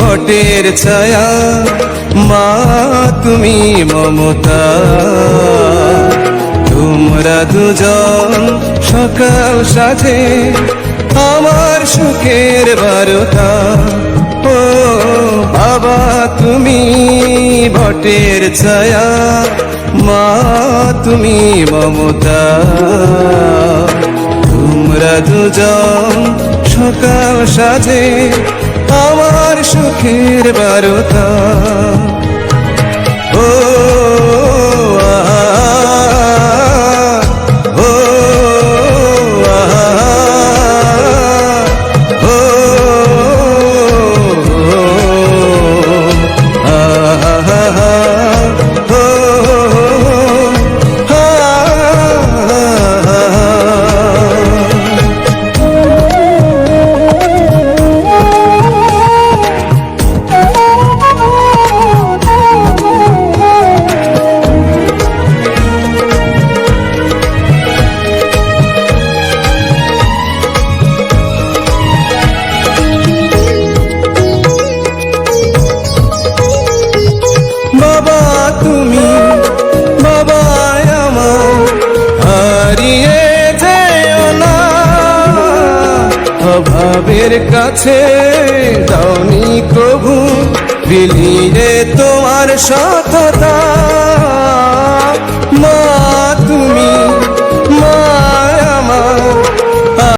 বটের ছায়া, মা তুমি মমতা। তোমরা দুজন সকাল সাজে আমার সুখের বারতা ও বাবা, তুমি বটের ছায়া, মা তুমি মমতা। তোমরা দুজন সকাল সাজে আমার সুখের বারতা। ও অভাবের কাছে দাওনি প্রভু বিলিয়ে তোমার সততা।